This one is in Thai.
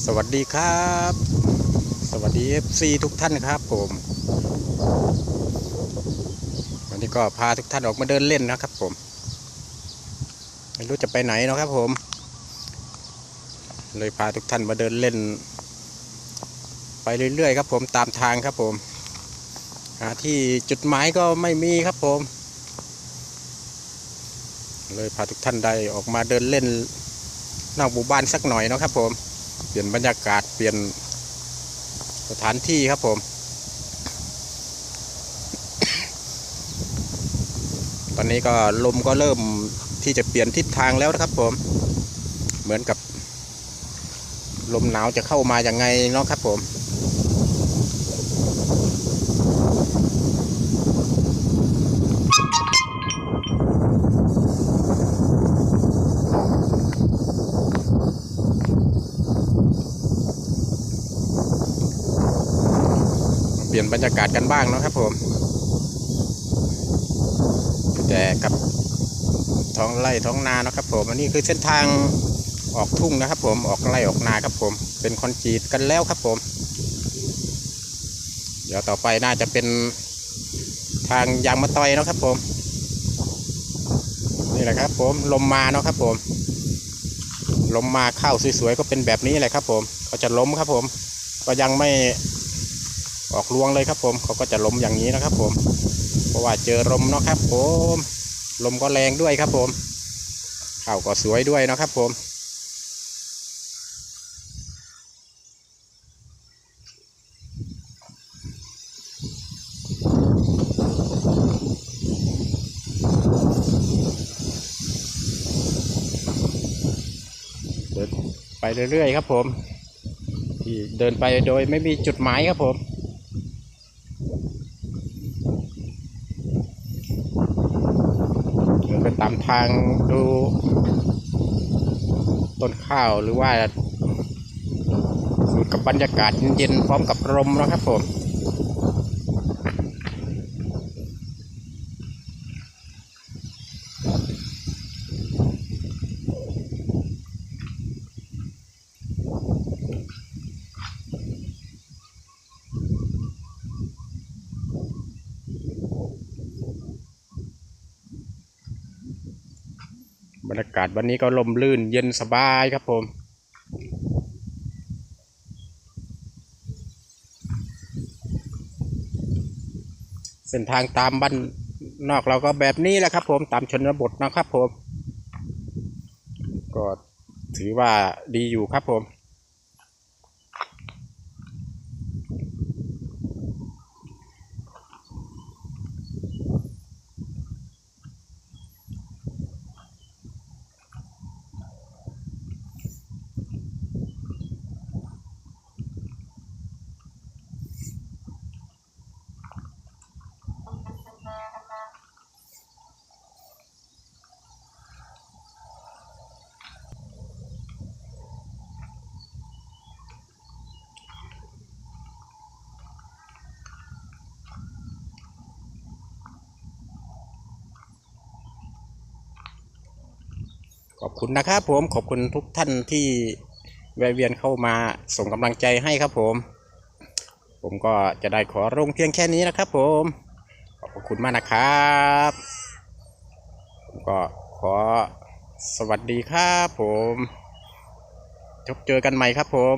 สวัสดีครับ สวัสดี FC ทุกท่านครับผม วันนี้ก็พาทุกท่านออกมาเดินเล่นนะครับผม ไม่รู้จะไปไหนนะครับผม เลยพาทุกท่านมาเดินเล่น ไปเรื่อยๆครับผมตามทางครับผม หาที่จุดหมายก็ไม่มีครับผม เลยพาทุกท่านได้ออกมาเดินเล่นนอกหมู่บ้านสักหน่อยนะครับผม เปลี่ยนบรรยากาศเปลี่ยนสถานที่ครับผม ตอนนี้ก็ลมก็เริ่มที่จะเปลี่ยนทิศทางแล้วนะครับผม เหมือนกับ ลมหนาวจะเข้ามาอย่างไงเนาะครับผม เปลี่ยนบรรยากาศกันบ้างนะครับผม แต่กับท้องไร่ท้องนานะครับผมอันนี้คือเส้นทางออกทุ่งนะครับ ผมออกไร่ออกนาครับผม เป็นคอนกรีตกันแล้วครับผม เดี๋ยวต่อไปน่าจะเป็นทางยางมะตอยนะครับผม นี่แหละครับผมลมมาเนาะครับผมลมมาข้าวสวยๆก็เป็นแบบนี้แหละครับ ผมก็จะล้มครับผม ก็ยังไม่ ออกรวงเลยครับผมเขาก็จะล้มอย่างนี้นะครับผม เพราะว่าเจอลมเนาะครับผมลมก็แรงด้วยครับผมข้าวก็สวยด้วยนะครับผมเดินไปเรื่อยๆครับผมที่เดินไปโดยไม่มีจุดหมายครับผม เดินไป ตามทางดู ต้นข้าวหรือว่าสูดกับบรรยากาศเย็นๆพร้อมกับลมนะครับผม บรรยากาศวันนี้ก็ลมลื่นเย็นสบายครับผม เส้นทางตามบ้านนอกเราก็แบบนี้แหละครับผมตามชนบทนะครับผม ก็ถือว่าดีอยู่ครับผม ขอบคุณนะครับผมขอบคุณทุกท่านที่แวะเวียนเข้ามาส่งกำลังใจให้ครับผม ผมก็จะได้ขอลงเพียงแค่นี้นะครับผมขอบคุณมากนะครับผมก็ขอสวัสดีครับผม พบเจอกันใหม่ครับผม